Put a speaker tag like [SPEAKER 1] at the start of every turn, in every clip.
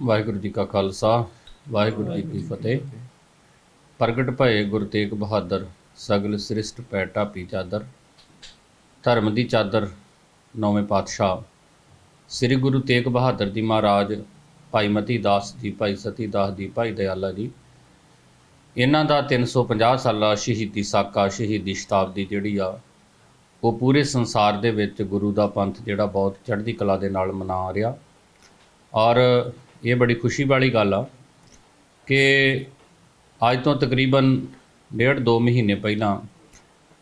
[SPEAKER 1] ਵਾਹਿਗੁਰੂ ਜੀ ਕਾ ਖਾਲਸਾ, ਵਾਹਿਗੁਰੂ ਜੀ ਕੀ ਫਤਿਹ। ਪ੍ਰਗਟ ਭਏ ਗੁਰੂ ਤੇਗ ਬਹਾਦਰ, ਸਗਲ ਸ੍ਰਿਸ਼ਟ ਪੈ ਢਾਪੀ ਚਾਦਰ। ਧਰਮ ਦੀ ਚਾਦਰ, ਨੌਵੇਂ ਪਾਤਸ਼ਾਹ। ਸ੍ਰੀ ਗੁਰੂ ਤੇਗ ਬਹਾਦਰ ਜੀ ਮਹਾਰਾਜ, ਭਾਈ ਮਤੀ ਦਾਸ ਜੀ, ਭਾਈ ਸਤੀ ਦਾਸ ਜੀ, ਭਾਈ ਦਇਆਲਾ ਜੀ। ਇਹਨਾਂ ਦਾ 350 ਸਾਲਾ ਸ਼ਹੀਦੀ ਸਾਕਾ, ਸ਼ਹੀਦੀ ਸ਼ਤਾਬਦੀ ਜਿਹੜੀ ਆ, ਉਹ ਪੂਰੇ ਸੰਸਾਰ ਦੇ ਵਿੱਚ ਗੁਰੂ ਦਾ ਪੰਥ ਜਿਹੜਾ ਬਹੁਤ ਚੜ੍ਹਦੀ ਕਲਾ ਦੇ ਨਾਲ ਮਨਾ ਰਿਹਾ। ਔਰ ਇਹ ਬੜੀ ਖੁਸ਼ੀ ਵਾਲੀ ਗੱਲ ਆ ਕਿ ਅੱਜ ਤੋਂ ਤਕਰੀਬਨ ਡੇਢ ਦੋ ਮਹੀਨੇ ਪਹਿਲਾਂ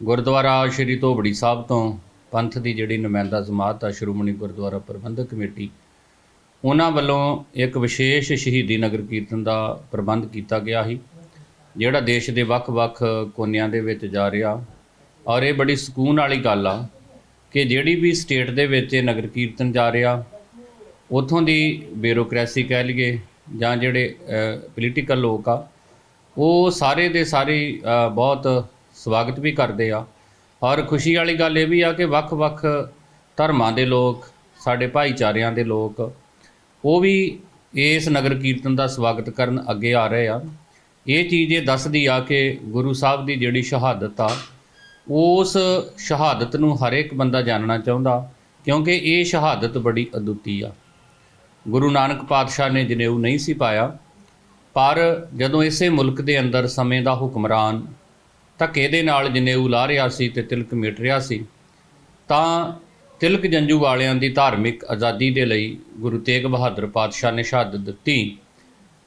[SPEAKER 1] ਗੁਰਦੁਆਰਾ ਸ਼੍ਰੀ ਧੋਬੜੀ ਸਾਹਿਬ ਤੋਂ ਪੰਥ ਦੀ ਜਿਹੜੀ ਨੁਮਾਇੰਦਾ ਜਮਾਤ ਆ, ਸ਼੍ਰੋਮਣੀ ਗੁਰਦੁਆਰਾ ਪ੍ਰਬੰਧਕ ਕਮੇਟੀ, ਉਹਨਾਂ ਵੱਲੋਂ ਇੱਕ ਵਿਸ਼ੇਸ਼ ਸ਼ਹੀਦੀ ਨਗਰ ਕੀਰਤਨ ਦਾ ਪ੍ਰਬੰਧ ਕੀਤਾ ਗਿਆ ਸੀ, ਜਿਹੜਾ ਦੇਸ਼ ਦੇ ਵੱਖ-ਵੱਖ ਕੋਨਿਆਂ ਦੇ ਵਿੱਚ ਜਾ ਰਿਹਾ। ਔਰ ਇਹ ਬੜੀ ਸਕੂਨ ਵਾਲੀ ਗੱਲ ਆ ਕਿ ਜਿਹੜੀ ਵੀ ਸਟੇਟ ਦੇ ਵਿੱਚ ਇਹ ਨਗਰ ਕੀਰਤਨ ਜਾ ਰਿਹਾ ਉਥੋਂ ਦੀ ਬਿਊਰੋਕ੍ਰੇਸੀ ਕਹਿ ਲਈਏ ਜਾਂ ਜਿਹੜੇ ਪੋਲੀਟੀਕਲ ਲੋਕ ਆ, ਉਹ ਸਾਰੇ ਦੇ ਸਾਰੇ ਬਹੁਤ ਸਵਾਗਤ ਵੀ ਕਰਦੇ ਆ। ਔਰ ਖੁਸ਼ੀ ਵਾਲੀ ਗੱਲ ਇਹ ਵੀ ਆ ਕਿ ਵੱਖ-ਵੱਖ ਧਰਮਾਂ ਦੇ ਲੋਕ, ਸਾਡੇ ਭਾਈਚਾਰਿਆਂ ਦੇ ਲੋਕ, ਉਹ ਵੀ ਇਸ ਨਗਰ ਕੀਰਤਨ ਦਾ ਸਵਾਗਤ ਕਰਨ ਅੱਗੇ ਆ ਰਹੇ ਆ। ਇਹ ਚੀਜ਼ ਇਹ ਦੱਸਦੀ ਆ ਕਿ ਗੁਰੂ ਸਾਹਿਬ ਦੀ ਜਿਹੜੀ ਸ਼ਹਾਦਤ ਆ, ਉਸ ਸ਼ਹਾਦਤ ਨੂੰ ਹਰ ਇੱਕ ਬੰਦਾ ਜਾਣਨਾ ਚਾਹੁੰਦਾ, ਕਿਉਂਕਿ ਇਹ ਸ਼ਹਾਦਤ ਬੜੀ ਅਦੁੱਤੀ ਆ। ਗੁਰੂ ਨਾਨਕ ਪਾਤਸ਼ਾਹ ਨੇ ਜਨੇਊ ਨਹੀਂ ਸੀ ਪਾਇਆ, ਪਰ ਜਦੋਂ ਇਸੇ ਮੁਲਕ ਦੇ ਅੰਦਰ ਸਮੇਂ ਦਾ ਹੁਕਮਰਾਨ ਧੱਕੇ ਦੇ ਨਾਲ ਜਨੇਊ ਲਾ ਰਿਹਾ ਸੀ ਤੇ ਤਿਲਕ ਮਿਟ ਰਿਹਾ ਸੀ, ਤਾਂ ਤਿਲਕ ਜੰਜੂ ਵਾਲਿਆਂ ਦੀ ਧਾਰਮਿਕ ਆਜ਼ਾਦੀ ਦੇ ਲਈ ਗੁਰੂ ਤੇਗ ਬਹਾਦਰ ਪਾਤਸ਼ਾਹ ਨੇ ਸ਼ਹਾਦਤ ਦਿੱਤੀ,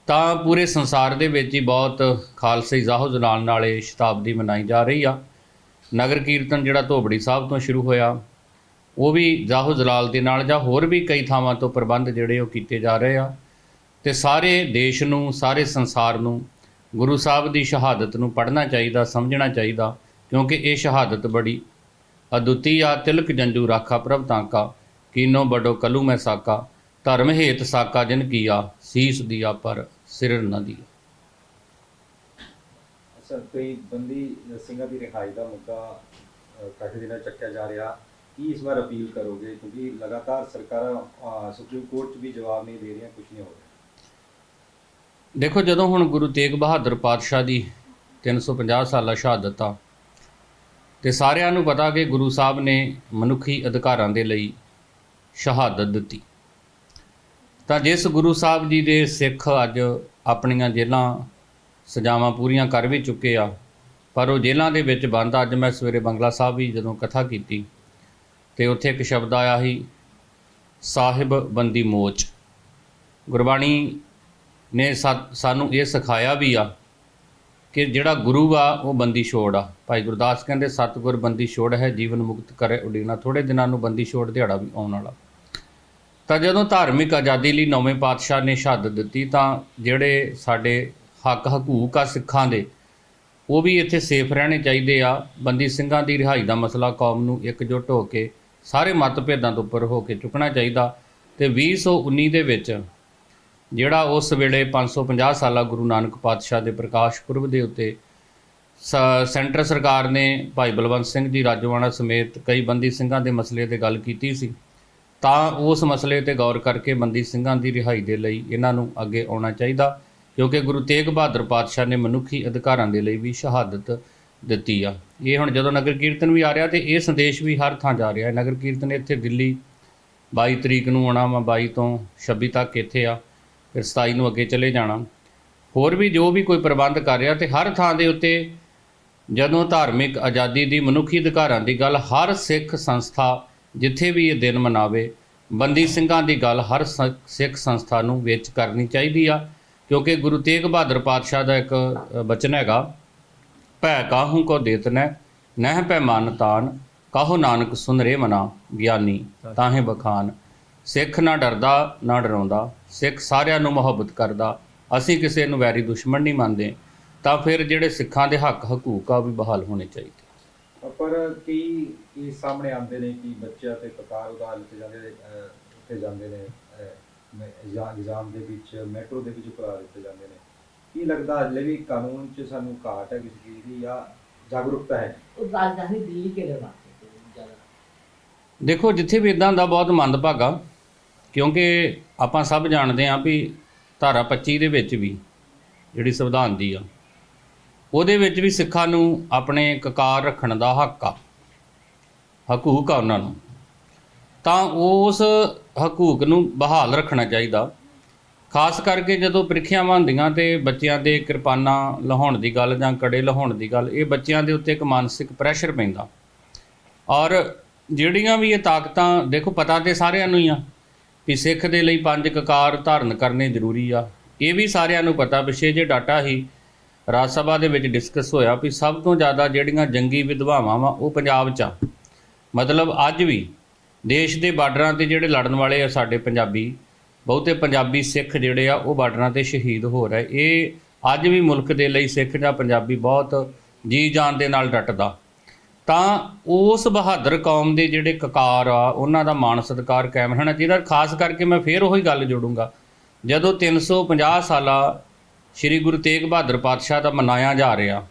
[SPEAKER 1] ਤਾਂ ਪੂਰੇ ਸੰਸਾਰ ਦੇ ਵਿੱਚ ਹੀ ਬਹੁਤ ਖਾਲਸੇ ਜ਼ਾਹੋ ਜਲਾਲ ਨਾਲ ਇਹ ਸ਼ਤਾਬਦੀ ਮਨਾਈ ਜਾ ਰਹੀ ਆ। ਨਗਰ ਕੀਰਤਨ ਜਿਹੜਾ ਧੋਬੜੀ ਸਾਹਿਬ ਤੋਂ ਸ਼ੁਰੂ ਹੋਇਆ ਉਹ ਵੀ ਜ਼ਾਹੋ ਜਲਾਲ ਦੇ ਨਾਲ ਜਾਂ ਹੋਰ ਵੀ ਕਈ ਥਾਵਾਂ ਤੋਂ ਪ੍ਰਬੰਧ ਜਿਹੜੇ ਉਹ ਕੀਤੇ ਜਾ ਰਹੇ ਆ। ਤੇ ਸਾਰੇ ਦੇਸ਼ ਨੂੰ, ਸਾਰੇ ਸੰਸਾਰ ਨੂੰ ਗੁਰੂ ਸਾਹਿਬ ਦੀ ਸ਼ਹਾਦਤ ਨੂੰ ਪੜ੍ਹਨਾ ਚਾਹੀਦਾ, ਸਮਝਣਾ ਚਾਹੀਦਾ, ਕਿਉਂਕਿ ਇਹ ਸ਼ਹਾਦਤ ਬੜੀ ਅਦੁੱਤੀ ਆ, ਤਿਲਕ ਜੰਜੂ ਰਾਖਾ ਪ੍ਰਭ ਤਾਂਕਾ, ਕੀਨੋ ਬਡੋ ਕਲੂ ਮੈਂ ਸਾਕਾ, ਧਰਮ ਹੇਤ ਸਾਕਾ ਜਿਨ ਕੀਆ, ਸੀਸ ਦੀਆ ਪਰ ਸਿਰ ਨ ਦੀਆ।
[SPEAKER 2] ਸਰ ਕੋਈ ਬੰਦੀ ਸਿੰਘਾਂ ਦੀ ਰਿਹਾਈ ਦਾ ਮੁੱਦਾ ਕਾਫੀ ਦਿਨਾਂ ਚੱਕਿਆ ਜਾ ਰਿਹਾ। ਕੀ ਇਸ ਵਾਰ ਅਪੀਲ ਕਰੋਗੇ? ਕਿਉਂਕਿ ਲਗਾਤਾਰ ਸਰਕਾਰਾਂ ਸੁਪਰੀਮ ਕੋਰਟ 'ਚ ਵੀ ਜਵਾਬ ਨਹੀਂ ਦੇ ਰਹੀਆਂ ਕੁਝ ਨਹੀਂ ਹੋ ਰਿਹਾ।
[SPEAKER 1] ਦੇਖੋ, ਜਦੋਂ ਹੁਣ ਗੁਰੂ ਤੇਗ ਬਹਾਦਰ ਪਾਤਸ਼ਾਹ ਦੀ 350 ਸਾਲਾ ਸ਼ਹਾਦਤ ਆ, ਤੇ ਸਾਰਿਆਂ ਨੂੰ ਪਤਾ ਕਿ ਗੁਰੂ ਸਾਹਿਬ ਨੇ ਮਨੁੱਖੀ ਅਧਿਕਾਰਾਂ ਦੇ ਲਈ ਸ਼ਹਾਦਤ ਦਿੱਤੀ। ਤਾਂ ਜਿਸ ਗੁਰੂ ਸਾਹਿਬ ਜੀ ਦੇ ਸਿੱਖ ਅੱਜ ਆਪਣੀਆਂ ਜੇਲਾਂ ਸਜ਼ਾਵਾਂ ਪੂਰੀਆਂ ਕਰ ਵੀ ਚੁੱਕੇ ਆ, ਪਰ ਉਹ ਜੇਲਾਂ ਦੇ ਵਿੱਚ ਬੰਦ, ਅੱਜ ਮੈਂ ਸਵੇਰੇ ਬੰਗਲਾ ਸਾਹਿਬ ਵੀ ਜਦੋਂ ਕਥਾ ਕੀਤੀ ਤੇ ਉੱਥੇ ਇੱਕ ਸ਼ਬਦ ਆਇਆ ਸੀ, ਸਾਹਿਬ ਬੰਦੀ ਮੋਚ। ਗੁਰਬਾਣੀ ਨੇ ਸਾ- ਸਾਨੂੰ ਇਹ ਸਿਖਾਇਆ ਵੀ ਆ ਕਿ ਜਿਹੜਾ ਗੁਰੂ ਆ, ਉਹ ਬੰਦੀ ਛੋੜ ਆ। ਭਾਈ ਗੁਰਦਾਸ ਕਹਿੰਦੇ, ਸਤਿਗੁਰ ਬੰਦੀ ਛੋੜ ਹੈ, ਜੀਵਨ ਮੁਕਤ ਕਰੇ ਉਡੀਨਾ। ਥੋੜੇ ਦਿਨਾਂ ਨੂੰ ਬੰਦੀ ਛੋੜ ਦਿਹਾੜਾ ਵੀ ਆਉਣ ਵਾਲਾ। ਤਾਂ ਜਦੋਂ ਧਾਰਮਿਕ ਆਜ਼ਾਦੀ ਲਈ ਨੌਵੇਂ ਪਾਤਸ਼ਾਹ ਨੇ ਸ਼ਹਾਦਤ ਦਿੱਤੀ, ਤਾਂ ਜਿਹੜੇ ਸਾਡੇ ਹੱਕ ਹਕੂਕ ਆ ਸਿੱਖਾਂ ਦੇ, ਉਹ ਵੀ ਇੱਥੇ ਸੇਫ ਰਹਿਣੇ ਚਾਹੀਦੇ ਆ। ਬੰਦੀ ਸਿੰਘਾਂ ਦੀ ਰਿਹਾਈ ਦਾ ਮਸਲਾ ਕੌਮ ਨੂੰ ਇਕਜੁੱਟ ਹੋ ਕੇ ਸਾਰੇ ਮਤਭੇਦਾਂ ਤੋਂ ਉੱਪਰ ਹੋ ਕੇ ਚੁੱਕਣਾ ਚਾਹੀਦਾ ਤੇ 2019 ਦੇ ਵਿੱਚ ਜਿਹੜਾ ਉਸ ਵੇਲੇ 550 ਸਾਲਾ ਗੁਰੂ ਨਾਨਕ ਪਾਤਸ਼ਾਹ ਦੇ ਪ੍ਰਕਾਸ਼ ਪੁਰਬ ਦੇ ਉੱਤੇ ਸ- ਸੈਂਟਰ ਸਰਕਾਰ ਨੇ ਭਾਈ ਬਲਵੰਤ ਸਿੰਘ ਜੀ ਰਾਜੋਆਣਾ ਸਮੇਤ ਕਈ ਬੰਦੀ ਸਿੰਘਾਂ ਦੇ ਮਸਲੇ ਤੇ ਗੱਲ ਕੀਤੀ ਸੀ, ਤਾਂ ਉਸ ਮਸਲੇ ਤੇ ਗੌਰ ਕਰਕੇ ਬੰਦੀ ਸਿੰਘਾਂ ਦੀ ਰਿਹਾਈ ਦੇ ਲਈ ਇਹਨਾਂ ਨੂੰ ਅੱਗੇ ਆਉਣਾ ਚਾਹੀਦਾ, ਕਿਉਂਕਿ ਗੁਰੂ ਤੇਗ ਬਹਾਦਰ ਪਾਤਸ਼ਾਹ ਨੇ ਮਨੁੱਖੀ ਅਧਿਕਾਰਾਂ ਦੇ ਲਈ ਵੀ ਸ਼ਹਾਦਤ ਦਿੱਤੀ ਆ। ਇਹ ਹੁਣ ਜਦੋਂ ਨਗਰ ਕੀਰਤਨ ਵੀ ਆ ਰਿਹਾ ਤੇ ਇਹ ਸੰਦੇਸ਼ ਵੀ ਹਰ ਥਾਂ ਜਾ ਰਿਹਾ ਹੈ। ਨਗਰ ਕੀਰਤਨ ਇੱਥੇ ਦਿੱਲੀ 22 ਤਰੀਕ ਨੂੰ ਆਉਣਾ ਵਾ 22 ਤੋਂ 26 ਤੱਕ ਇੱਥੇ ਆ। ਫਿਰ 27 ਨੂੰ ਅੱਗੇ ਚਲੇ ਜਾਣਾ। ਹੋਰ ਵੀ ਜੋ ਵੀ ਕੋਈ ਪ੍ਰਬੰਧ ਕਰ ਰਿਹਾ ਤੇ ਹਰ ਥਾਂ ਦੇ ਉੱਤੇ ਜਦੋਂ ਧਾਰਮਿਕ ਆਜ਼ਾਦੀ ਦੀ ਮਨੁੱਖੀ ਅਧਿਕਾਰਾਂ ਦੀ ਗੱਲ ਹਰ ਸਿੱਖ ਸੰਸਥਾ ਜਿੱਥੇ ਵੀ ਇਹ ਦਿਨ ਮਨਾਵੇ ਬੰਦੀ ਸਿੰਘਾਂ ਦੀ ਗੱਲ ਹਰ ਸਿੱਖ ਸੰਸਥਾ ਨੂੰ ਵਿੱਚ ਕਰਨੀ ਚਾਹੀਦੀ ਆ। ਕਿਉਂਕਿ ਗੁਰੂ ਤੇਗ ਬਹਾਦਰ ਪਾਤਸ਼ਾਹ ਦਾ ਇੱਕ ਅ, ਬਚਨ ਹੈਗਾ ਭੈ ਕਾਹੂ ਕੋ ਦੇਤਨੈ ਨਹਿ? ਪੈ ਮਨ ਤਾਨ ਕਾਹੋ ਨਾਨਕ ਸੁਨਰੇ ਮਨਾ? ਗਿਆਨੀ ਤਾਹੇ ਬਖਾਨ। ਸਿੱਖ ਨਾ ਡਰਦਾ ਨਾ ਡਰਾਉਂਦਾ। ਸਿੱਖ ਸਾਰਿਆਂ ਨੂੰ ਮੁਹੱਬਤ ਕਰਦਾ। ਅਸੀਂ ਕਿਸੇ ਨੂੰ ਵੈਰੀ ਦੁਸ਼ਮਣ ਨਹੀਂ ਮੰਨਦੇ। ਤਾਂ ਫਿਰ ਜਿਹੜੇ ਸਿੱਖਾਂ ਦੇ ਹੱਕ ਹਕੂਕ ਆ ਉਹ ਵੀ ਬਹਾਲ ਹੋਣੇ ਚਾਹੀਦੇ।
[SPEAKER 2] ਪਰ ਕੀ ਇਹ ਸਾਹਮਣੇ ਆਉਂਦੇ ਨੇ ਕਿ ਬੱਚਿਆਂ ਤੇ ਕਤਾਰ ਉਤਾਰ ਲਿੱਤੇ ਜਾਂਦੇ ਨੇ ਜਾਂਦੇ ਨੇ ਅ, ਦੇ ਵਿੱਚ ਮੈਟਰੋ ਦੇ ਵਿੱਚ ਕਰਾ ਦਿੱਤੇ ਜਾਂਦੇ ਨੇ? ਕੀ ਲੱਗਦਾ ਹਲੇ ਵੀ ਕਾਨੂੰਨ 'ਚ ਸਾਨੂੰ ਘਾਟ ਹੈ ਕਿਸੇ ਚੀਜ਼ ਦੀ ਜਾਂ ਜਾਗਰੂਕਤਾ ਹੈ
[SPEAKER 3] ਉਹ ਰਾਜਧਾਨੀ ਦਿੱਲੀ ਕੇ ਰਹਿਵਾਸੀ ਜ਼ਿਆਦਾ।
[SPEAKER 1] ਦੇਖੋ ਜਿੱਥੇ ਵੀ ਇਦਾਂ ਦਾ ਬਹੁਤ ਮੰਦਭਾਗਾ ਕਿਉਂਕਿ ਆਪਾਂ ਸਭ ਜਾਣਦੇ ਹਾਂ ਵੀ ਧਾਰਾ 25 ਦੇ ਵਿੱਚ ਵੀ ਜਿਹੜੀ ਸੰਵਿਧਾਨ ਦੀ ਆ ਉਹਦੇ ਵਿੱਚ ਵੀ ਸਿੱਖਾਂ ਨੂੰ ਆਪਣੇ ਕਕਾਰ ਰੱਖਣ ਦਾ ਹੱਕ ਆ ਹਕੂਕ ਆ ਉਹਨਾਂ ਨੂੰ। ਤਾਂ ਉਸ ਹਕੂਕ ਨੂੰ ਬਹਾਲ ਰੱਖਣਾ ਚਾਹੀਦਾ। ਖਾਸ ਕਰਕੇ ਜਦੋਂ ਪ੍ਰੀਖਿਆਵਾਂ ਹੁੰਦੀਆਂ ਤੇ ਬੱਚਿਆਂ ਦੇ ਕਿਰਪਾਨਾਂ ਲਹਾਉਣ ਦੀ ਗੱਲ ਜਾਂ ਕੜੇ ਲਹਾਉਣ ਦੀ ਗੱਲ, ਇਹ ਬੱਚਿਆਂ ਦੇ ਉੱਤੇ ਇੱਕ ਮਾਨਸਿਕ ਪ੍ਰੈਸ਼ਰ ਪੈਂਦਾ। ਔਰ ਜਿਹੜੀਆਂ ਵੀ ਇਹ ਤਾਕਤਾਂ, ਦੇਖੋ ਪਤਾ ਤੇ ਸਾਰਿਆਂ ਨੂੰ ਹੀ ਆ ਵੀ ਸਿੱਖ ਦੇ ਲਈ ਪੰਜ ਕਕਾਰ ਧਾਰਨ ਕਰਨੇ ਜ਼ਰੂਰੀ ਆ। ਇਹ ਵੀ ਸਾਰਿਆਂ ਨੂੰ ਪਤਾ, ਪਿਛੇ ਜੇ ਡਾਟਾ ਹੀ ਰਾਜ ਸਭਾ ਦੇ ਵਿੱਚ ਡਿਸਕਸ ਹੋਇਆ ਵੀ ਸਭ ਤੋਂ ਜ਼ਿਆਦਾ ਜਿਹੜੀਆਂ ਜੰਗੀ ਵਿਧਵਾਵਾਂ ਵਾ, ਉਹ ਪੰਜਾਬ 'ਚ ਆ। ਮਤਲਬ ਅੱਜ ਵੀ ਦੇਸ਼ ਦੇ ਬਾਰਡਰਾਂ ਤੇ ਜਿਹੜੇ ਲੜਨ ਵਾਲੇ ਆ ਸਾਡੇ ਪੰਜਾਬੀ ਬਹੁਤੇ ਪੰਜਾਬੀ ਸਿੱਖ ਜਿਹੜੇ ਆ, ਉਹ ਬਾਰਡਰਾਂ ਤੇ ਸ਼ਹੀਦ ਹੋ ਰਹੇ। ਇਹ ਅੱਜ ਵੀ ਮੁਲਕ ਦੇ ਲਈ ਸਿੱਖ ਜਾਂ ਪੰਜਾਬੀ ਬਹੁਤ ਜੀ ਜਾਨ ਦੇ ਨਾਲ ਡਟਦਾ। ਤਾਂ ਉਸ ਬਹਾਦਰ ਕੌਮ ਦੇ ਜਿਹੜੇ ਕਕਾਰ ਆ, ਉਹਨਾਂ ਦਾ ਮਾਣ ਸਤਿਕਾਰ ਕਾਇਮ ਰਹਿਣਾ ਚਾਹੀਦਾ। ਖਾਸ ਕਰਕੇ ਮੈਂ ਫੇਰ ਉਹੀ ਗੱਲ ਜੋੜੂੰਗਾ, ਜਦੋਂ 350 ਸਾਲਾ ਸ੍ਰੀ ਗੁਰੂ ਤੇਗ ਬਹਾਦਰ ਪਾਤਸ਼ਾਹ ਦਾ ਮਨਾਇਆ ਜਾ ਰਿਹਾ,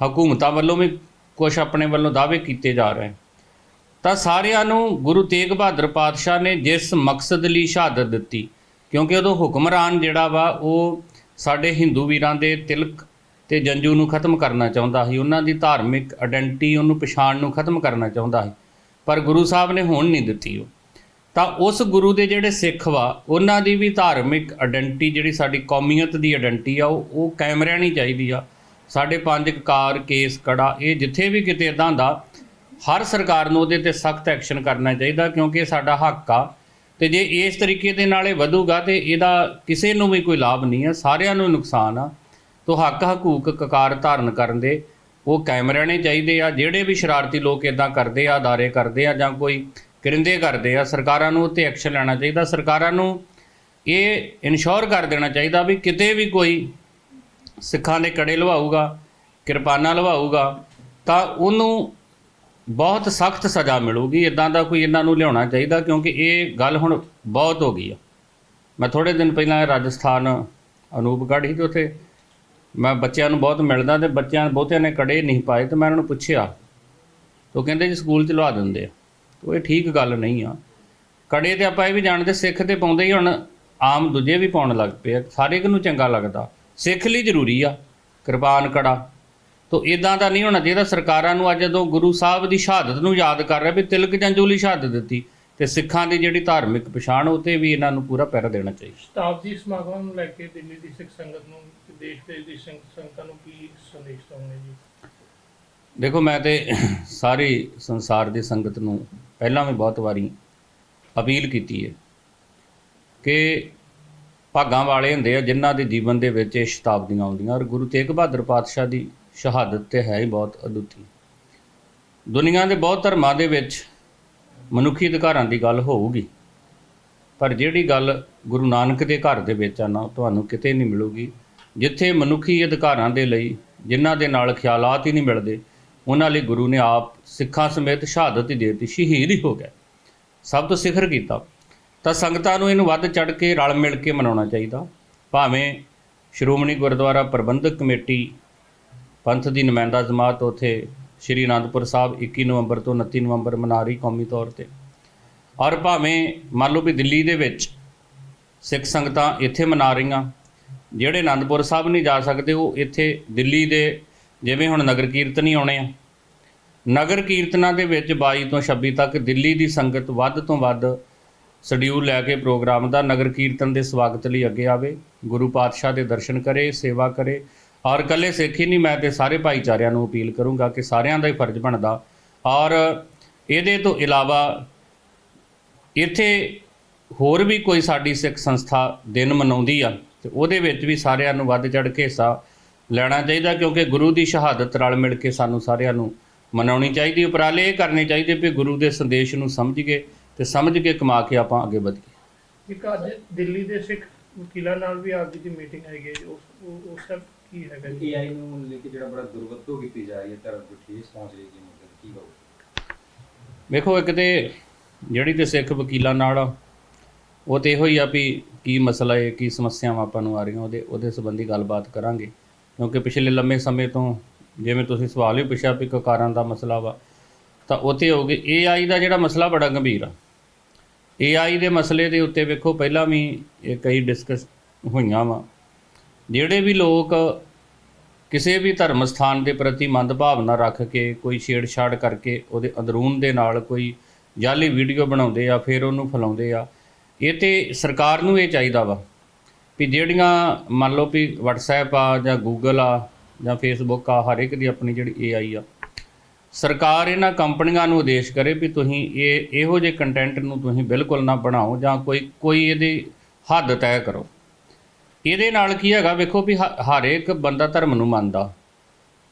[SPEAKER 1] ਹਕੂਮਤਾਂ ਵੱਲੋਂ ਵੀ ਕੁਝ ਆਪਣੇ ਵੱਲੋਂ ਦਾਅਵੇ ਕੀਤੇ ਜਾ ਰਹੇ। ਤਾਂ ਸਾਰਿਆਂ ਨੂੰ ਗੁਰੂ ਤੇਗ ਬਹਾਦਰ ਪਾਤਸ਼ਾਹ ਨੇ ਜਿਸ ਮਕਸਦ ਲਈ ਸ਼ਹਾਦਤ ਦਿੱਤੀ, ਕਿਉਂਕਿ ਉਦੋਂ ਹੁਕਮਰਾਨ ਜਿਹੜਾ ਵਾ, ਉਹ ਸਾਡੇ ਹਿੰਦੂ ਵੀਰਾਂ ਦੇ ਤਿਲਕ ਤੇ ਜੰਜੂ ਨੂੰ ਖਤਮ ਕਰਨਾ ਚਾਹੁੰਦਾ ਸੀ, ਉਹਨਾਂ ਦੀ ਧਾਰਮਿਕ ਆਇਡੈਂਟੀ ਉਹਨੂੰ ਪਛਾਣ ਨੂੰ ਖਤਮ ਕਰਨਾ ਚਾਹੁੰਦਾ ਸੀ, ਪਰ ਗੁਰੂ ਸਾਹਿਬ ਨੇ ਹੋਣ ਨਹੀਂ ਦਿੱਤੀ ਉਹ। ਤਾਂ ਉਸ ਗੁਰੂ ਦੇ ਜਿਹੜੇ ਸਿੱਖ ਵਾ, ਉਹਨਾਂ ਦੀ ਵੀ ਧਾਰਮਿਕ ਆਇਡੈਂਟੀ ਜਿਹੜੀ ਸਾਡੀ ਕੌਮੀਅਤ ਦੀ ਆਇਡੈਂਟੀ ਆ, ਉਹ ਉਹ ਕੈਮਰਿਆਂ ਨਹੀਂ ਚਾਹੀਦੀ ਆ। ਸਾਡੇ ਪੰਜ ਕਾਰ ਕੇਸ, ਕੜਾ, ਇਹ ਜਿੱਥੇ ਵੀ ਕਿਤੇ ਇਦਾਂ ਦਾ ਹਰ ਸਰਕਾਰ ਨੂੰ ਉਹਦੇ ਤੇ ਸਖਤ ਐਕਸ਼ਨ ਕਰਨਾ ਚਾਹੀਦਾ ਕਿਉਂਕਿ ਇਹ ਸਾਡਾ ਹੱਕ ਆ। ਤੇ ਜੇ ਇਸ ਤਰੀਕੇ ਦੇ ਨਾਲ ਇਹ ਵਧੂਗਾ ਤੇ ਇਹਦਾ ਕਿਸੇ ਨੂੰ ਵੀ ਕੋਈ ਲਾਭ ਨਹੀਂ ਆ ਸਾਰਿਆਂ ਨੂੰ ਨੁਕਸਾਨ ਆ। ਤੋ ਹੱਕ ਹਕੂਕ ਕਕਾਰ ਧਾਰਨ ਕਰਨ ਦੇ ਉਹ ਕਾਇਮ ਰਹਿਣੇ ਚਾਹੀਦੇ ਆ। ਜਿਹੜੇ ਵੀ ਸ਼ਰਾਰਤੀ ਲੋਕ ਇਦਾਂ ਕਰਦੇ ਆ, ਅਦਾਰੇ ਕਰਦੇ ਆ ਜਾਂ ਕੋਈ ਕਰਿੰਦੇ ਕਰਦੇ ਆ, ਸਰਕਾਰਾਂ ਨੂੰ ਉੱਤੇ ਐਕਸ਼ਨ ਲੈਣਾ ਚਾਹੀਦਾ। ਸਰਕਾਰਾਂ ਨੂੰ ਇਹ ਇਨਸ਼ੋਰ ਕਰ ਦੇਣਾ ਚਾਹੀਦਾ ਵੀ ਕਿਤੇ ਵੀ ਕੋਈ ਸਿੱਖਾਂ ਦੇ ਕੜੇ ਲਵਾਊਗਾ, ਕਿਰਪਾਨਾਂ ਲਵਾਊਗਾ, ਤਾਂ ਉਹਨੂੰ ਬਹੁਤ ਸਖਤ ਸਜ਼ਾ ਮਿਲੂਗੀ ਇਦਾਂ ਦਾ ਕੋਈ ਇਹਨਾਂ ਨੂੰ ਲਿਆਉਣਾ ਚਾਹੀਦਾ, ਕਿਉਂਕਿ ਇਹ ਗੱਲ ਹੁਣ ਬਹੁਤ ਹੋ ਗਈ ਆ। ਮੈਂ ਥੋੜੇ ਦਿਨ ਪਹਿਲਾਂ ਰਾਜਸਥਾਨ ਅਨੂਪਗੜ੍ਹ ਸੀ ਤੇ ਉੱਥੇ ਮੈਂ ਬੱਚਿਆਂ ਨੂੰ ਬਹੁਤ ਮਿਲਦਾ ਤੇ ਬੱਚਿਆਂ ਬਹੁਤਿਆਂ ਨੇ ਕੜੇ ਨਹੀਂ ਪਾਏ ਤੇ ਮੈਂ ਉਹਨਾਂ ਨੂੰ ਪੁੱਛਿਆ। ਤਾਂ ਉਹ ਕਹਿੰਦੇ ਜੀ ਸਕੂਲ ਚ ਲਵਾ ਦਿੰਦੇ ਆ। ਉਹ ਇਹ ਠੀਕ ਗੱਲ ਨਹੀਂ ਆ। ਕੜੇ ਤੇ ਆਪਾਂ ਇਹ ਵੀ ਜਾਣਦੇ, ਸਿੱਖ ਤੇ ਪਾਉਂਦੇ ਹੀ ਹੁਣ ਆਮ ਦੂਜੇ ਵੀ ਪਾਉਣ ਲੱਗ ਪਏ ਆ। ਸਾਰੇ ਕਿ ਨੂੰ ਚੰਗਾ ਲੱਗਦਾ। ਸਿੱਖ ਲਈ ਜ਼ਰੂਰੀ ਆ। ਕਿਰਪਾਨ ਕੜਾ। ਤੋ ਇਦਾਂ ਦਾ ਨਹੀਂ ਹੋਣਾ ਚਾਹੀਦਾ। ਸਰਕਾਰਾਂ ਨੂੰ ਅੱਜ ਜਦੋਂ ਗੁਰੂ ਸਾਹਿਬ ਦੀ ਸ਼ਹਾਦਤ ਨੂੰ ਯਾਦ ਕਰ ਰਿਹਾ ਵੀ ਤਿਲਕ ਜੰਜੂ ਲਈ ਸ਼ਹਾਦਤ ਦਿੱਤੀ ਤੇ ਸਿੱਖਾਂ ਦੀ ਜਿਹੜੀ ਧਾਰਮਿਕ ਪਛਾਣ ਉਹ ਤੇ ਵੀ ਇਹਨਾਂ ਨੂੰ ਪੂਰਾ ਪਹਿਰਾ ਦੇਣਾ ਚਾਹੀਦਾ।
[SPEAKER 4] ਸ਼ਤਾਬਦੀ ਸਮਾਗਮਾਂ ਨੂੰ ਲੈ ਕੇ ਦਿੱਲੀ ਦੀ ਸਿੱਖ ਸੰਗਤ ਨੂੰ ਦੇਸ਼ ਦੇ ਦੀ ਸਿੱਖ ਸੰਗਤਾਂ ਨੂੰ ਕੀ ਸੰਦੇਸ਼ ਦਵਾਂਗੇ ਜੀ?
[SPEAKER 1] ਦੇਖੋ ਮੈਂ ਤੇ ਸਾਰੀ ਸੰਸਾਰ ਦੀ ਸੰਗਤ ਨੂੰ ਪਹਿਲਾਂ ਵੀ ਬਹੁਤ ਵਾਰੀ ਅਪੀਲ ਕੀਤੀ ਹੈ ਕਿ ਭਾਗਾਂ ਵਾਲੇ ਹੁੰਦੇ ਆ ਜਿਨ੍ਹਾਂ ਦੇ ਜੀਵਨ ਦੇ ਵਿੱਚ ਇਹ ਸ਼ਤਾਬਦੀਆਂ ਆਉਂਦੀਆਂ ਔਰ ਗੁਰੂ ਤੇਗ ਬਹਾਦਰ ਪਾਤਸ਼ਾਹ ਦੀ ਸ਼ਹਾਦਤ ਤੇ ਹੈ ਹੀ ਬਹੁਤ ਅਦੁੱਤੀ। ਦੁਨੀਆ ਦੇ ਬਹੁਤ ਧਰਮਾਂ ਦੇ ਵਿੱਚ ਮਨੁੱਖੀ ਅਧਿਕਾਰਾਂ ਦੀ ਗੱਲ ਹੋਊਗੀ। ਪਰ ਜਿਹੜੀ ਗੱਲ ਗੁਰੂ ਨਾਨਕ ਦੇ ਘਰ ਦੇ ਵਿੱਚ ਆ ਨਾ, ਤੁਹਾਨੂੰ ਕਿਤੇ ਨਹੀਂ ਮਿਲੂਗੀ। ਜਿੱਥੇ ਮਨੁੱਖੀ ਅਧਿਕਾਰਾਂ ਦੇ ਲਈ ਜਿਨ੍ਹਾਂ ਦੇ ਨਾਲ ਖਿਆਲਾਤ ਹੀ ਨਹੀਂ ਮਿਲਦੇ, ਉਹਨਾਂ ਲਈ ਗੁਰੂ ਨੇ ਆਪ ਸਿੱਖਾਂ ਸਮੇਤ ਸ਼ਹਾਦਤ ਹੀ ਦੇ ਦਿੱਤੀ, ਸ਼ਹੀਦ ਹੀ ਹੋ ਗਏ। ਸਭ ਤੋਂ ਸਿਖਰ ਕੀਤਾ। ਤਾਂ ਸੰਗਤਾਂ ਨੂੰ ਇਹਨੂੰ ਵੱਧ ਚੜ ਕੇ ਰਲ ਮਿਲ ਕੇ ਮਨਾਉਣਾ ਚਾਹੀਦਾ। ਭਾਵੇਂ ਸ਼੍ਰੋਮਣੀ ਗੁਰਦੁਆਰਾ ਪ੍ਰਬੰਧਕ ਕਮੇਟੀ ਪੰਥ ਦੀ ਨੁਮਾਇੰਦਾ ਜਮਾਤ ਉਥੇ ਸ਼੍ਰੀ ਅਨੰਦਪੁਰ ਸਾਹਿਬ 21 ਨਵੰਬਰ ਤੋਂ 29 ਨਵੰਬਰ ਮਨਾ ਰਹੀ ਕੌਮੀ ਤੌਰ ਤੇ। ਔਰ ਭਾਵੇਂ ਮੰਨ ਲਓ ਵੀ ਦਿੱਲੀ ਦੇ ਵਿੱਚ ਸਿੱਖ ਸੰਗਤਾਂ ਇੱਥੇ ਮਨਾ ਰਹੀਆਂ, ਜਿਹੜੇ ਅਨੰਦਪੁਰ ਸਾਹਿਬ ਨਹੀਂ ਜਾ ਸਕਦੇ, ਉਹ ਇੱਥੇ ਦਿੱਲੀ ਦੇ ਜਿਵੇਂ ਹੁਣ ਨਗਰ ਕੀਰਤਨ ਹੀ ਆਉਣੇ ਆ। ਨਗਰ ਕੀਰਤਨਾਂ ਦੇ ਵਿੱਚ 22 ਤੋਂ 26 ਤੱਕ ਦਿੱਲੀ ਦੀ ਸੰਗਤ ਵੱਧ ਤੋਂ ਵੱਧ ਸ਼ਡਿਊਲ ਲੈ ਕੇ ਪ੍ਰੋਗਰਾਮ ਦਾ ਨਗਰ ਕੀਰਤਨ ਦੇ ਸਵਾਗਤ ਲਈ ਅੱਗੇ ਆਵੇ, ਗੁਰੂ ਪਾਤਸ਼ਾਹ ਦੇ ਦਰਸ਼ਨ ਕਰੇ, ਸੇਵਾ ਕਰੇ ਔਰ ਇਕੱਲੇ ਸਿੱਖ ਹੀ ਨਹੀਂ, ਮੈਂ ਤੇ ਸਾਰੇ ਭਾਈਚਾਰਿਆਂ ਨੂੰ ਅਪੀਲ ਕਰੂੰਗਾ ਕਿ ਸਾਰਿਆਂ ਦਾ ਹੀ ਫਰਜ਼ ਬਣਦਾ। ਔਰ ਇਹਦੇ ਤੋਂ ਇਲਾਵਾ ਇੱਥੇ ਹੋਰ ਵੀ ਕੋਈ ਸਾਡੀ ਸਿੱਖ ਸੰਸਥਾ ਦਿਨ ਮਨਾਉਂਦੀ ਆ, ਤੇ ਉਹਦੇ ਵਿੱਚ ਵੀ ਸਾਰਿਆਂ ਨੂੰ ਵੱਧ ਚੜ ਕੇ ਹਿੱਸਾ ਲੈਣਾ ਚਾਹੀਦਾ, ਕਿਉਂਕਿ ਗੁਰੂ ਦੀ ਸ਼ਹਾਦਤ ਰਲ ਮਿਲ ਕੇ ਸਾਨੂੰ ਸਾਰਿਆਂ ਨੂੰ ਮਨਾਉਣੀ ਚਾਹੀਦੀ, ਉਪਰਾਲੇ ਇਹ ਕਰਨੇ ਚਾਹੀਦੇ ਵੀ ਗੁਰੂ ਦੇ ਸੰਦੇਸ਼ ਨੂੰ ਸਮਝ ਸਮਝੀਏ ਤੇ ਸਮਝ ਕੇ ਕਮਾ ਕੇ ਆਪਾਂ ਅੱਗੇ ਵਧੀਏ।
[SPEAKER 4] ਇੱਕ ਅੱਜ ਦਿੱਲੀ ਦੇ ਸਿੱਖ ਵਕੀਲਾਂ ਨਾਲ ਵੀ ਅੱਜ ਦੀ ਮੀਟਿੰਗ ਹੈਗੀ ਹੈ ਉਸ ਸਭ ਕੀ ਹੈਗਾ ਜੀ
[SPEAKER 2] ਏਆਈ ਨੂੰ ਲੈ ਕੇ ਜਿਹੜਾ ਬੜਾ ਦੁਰਵਰਤੋਂ ਕੀਤੀ ਜਾ ਰਹੀ ਹੈ ਧਰਮ ਤੋਂ ਠੇਸ ਪਹੁੰਚ ਰਹੀ ਹੈ ਮਤਲਬ ਕੀ ਕਹੋ?
[SPEAKER 1] ਵੇਖੋ ਇੱਕ ਤੇ ਜਿਹੜੀ ਤੇ ਸਿੱਖ ਵਕੀਲਾਂ ਨਾਲ ਆ, ਉਹ ਤੇ ਇਹੋ ਹੀ ਆ ਵੀ ਕੀ ਮਸਲਾ ਹੈ ਕੀ ਸਮੱਸਿਆਵਾਂ ਆਪਾਂ ਨੂੰ ਆ ਰਹੀਆਂ ਉਹਦੇ ਉਹਦੇ ਸੰਬੰਧੀ ਗੱਲਬਾਤ ਕਰਾਂਗੇ। ਕਿਉਂਕਿ ਪਿਛਲੇ ਲੰਮੇ ਸਮੇਂ ਤੋਂ ਜਿਵੇਂ ਤੁਸੀਂ ਸਵਾਲ ਹੀ ਪੁੱਛਿਆ ਵੀ ਕਕਾਰਾਂ ਦਾ ਮਸਲਾ ਵਾ ਤਾਂ ਉੱਥੇ ਹੋਊਗੇ AI ਦਾ ਜਿਹੜਾ ਮਸਲਾ ਬੜਾ ਗੰਭੀਰ ਆ। AI ਦੇ ਮਸਲੇ ਦੇ ਉੱਤੇ ਵੇਖੋ ਪਹਿਲਾਂ ਵੀ ਇਹ ਕਈ ਡਿਸਕਸ ਹੋਈਆਂ ਵਾ। ਜਿਹੜੇ ਵੀ ਲੋਕ ਕਿਸੇ ਵੀ ਧਰਮ ਸਥਾਨ ਦੇ ਪ੍ਰਤੀ ਮੰਦਭਾਵਨਾ ਰੱਖ ਕੇ, ਕੋਈ ਛੇੜਛਾੜ ਕਰਕੇ ਉਹਦੇ ਅੰਦਰੂਨ ਦੇ ਨਾਲ ਕੋਈ ਜਾਲੀ ਵੀਡੀਓ ਬਣਾਉਂਦੇ ਆ, ਫਿਰ ਉਹਨੂੰ ਫੈਲਾਉਂਦੇ ਆ, ਇਹ ਤੇ ਸਰਕਾਰ ਨੂੰ ਇਹ ਚਾਹੀਦਾ ਵਾ ਵੀ ਜਿਹੜੀਆਂ ਮੰਨ ਲਓ ਵੀ WhatsApp ਆ ਜਾਂ Google ਆ ਜਾਂ Facebook ਆ, ਹਰ ਇੱਕ ਦੀ ਆਪਣੀ ਜਿਹੜੀ AI ਆ, ਸਰਕਾਰ ਇਹਨਾਂ ਕੰਪਨੀਆਂ ਨੂੰ ਆਦੇਸ਼ ਕਰੇ ਵੀ ਤੁਸੀਂ ਇਹ, ਇਹੋ ਜਿਹੇ ਕੰਟੈਂਟ ਨੂੰ ਤੁਸੀਂ ਬਿਲਕੁਲ ਨਾ ਬਣਾਓ ਜਾਂ ਕੋਈ ਕੋਈ ਇਹਦੀ ਹੱਦ ਤੈਅ ਕਰੋ। ਇਹਦੇ ਨਾਲ ਕੀ ਹੈਗਾ? ਵੇਖੋ ਵੀ ਹ- ਹਰ ਇੱਕ ਬੰਦਾ ਧਰਮ ਨੂੰ ਮੰਨਦਾ।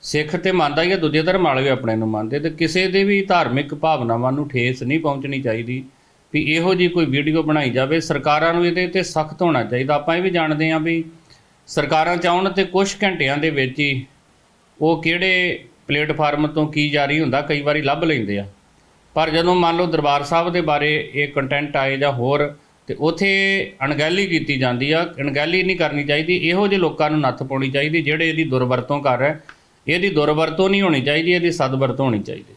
[SPEAKER 1] ਸਿੱਖ ਤੇ ਮੰਨਦਾ ਹੀ ਆ, ਦੂਜੇ ਧਰਮ ਵਾਲੇ ਵੀ ਆਪਣੇ ਨੂੰ ਮੰਨਦੇ। ਤੇ ਕਿਸੇ ਦੇ ਵੀ ਧਾਰਮਿਕ ਭਾਵਨਾਵਾਂ ਨੂੰ ਠੇਸ ਨਹੀਂ ਪਹੁੰਚਣੀ ਚਾਹੀਦੀ ਵੀ ਇਹੋ ਜੀ ਕੋਈ ਵੀਡੀਓ ਬਣਾਈ ਜਾਵੇ। ਸਰਕਾਰਾਂ ਨੂੰ ਇਹਦੇ ਤੇ ਸਖਤ ਹੋਣਾ ਚਾਹੀਦਾ। ਆਪਾਂ ਇਹ ਵੀ ਜਾਣਦੇ ਹਾਂ ਵੀ ਸਰਕਾਰਾਂ ਚਾਹਣ ਤੇ ਕੁਝ ਘੰਟਿਆਂ ਦੇ ਵਿੱਚ ਹੀ ਉਹ ਕਿਹੜੇ ਪਲੇਟਫਾਰਮ ਤੋਂ ਕੀ ਜਾਰੀ ਹੁੰਦਾ, ਕਈ ਵਾਰੀ ਲੱਭ ਲੈਂਦੇ ਆ। ਪਰ ਜਦੋਂ ਮੰਨ ਲਓ ਦਰਬਾਰ ਸਾਹਿਬ ਦੇ ਬਾਰੇ ਇਹ ਕੰਟੈਂਟ ਆਏ ਜਾਂ ਹੋਰ ਤੇ ਉਥੇ ਅਣਗਹਿਲੀ ਕੀਤੀ ਜਾਂਦੀ ਆ, ਅਣਗਹਿਲੀ ਨਹੀਂ ਕਰਨੀ ਚਾਹੀਦੀ, ਇਹੋ ਜਿਹੇ ਲੋਕਾਂ ਨੂੰ ਨੱਥ ਪਾਉਣੀ ਚਾਹੀਦੀ, ਜਿਹੜੇ ਇਹਦੀ ਦੁਰਵਰਤੋਂ ਕਰ ਰਹੇ, ਇਹਦੀ ਦੁਰਵਰਤੋਂ ਨਹੀਂ ਹੋਣੀ ਚਾਹੀਦੀ, ਇਹਦੀ ਸਦਵਰਤੋਂ ਹੋਣੀ ਚਾਹੀਦੀ।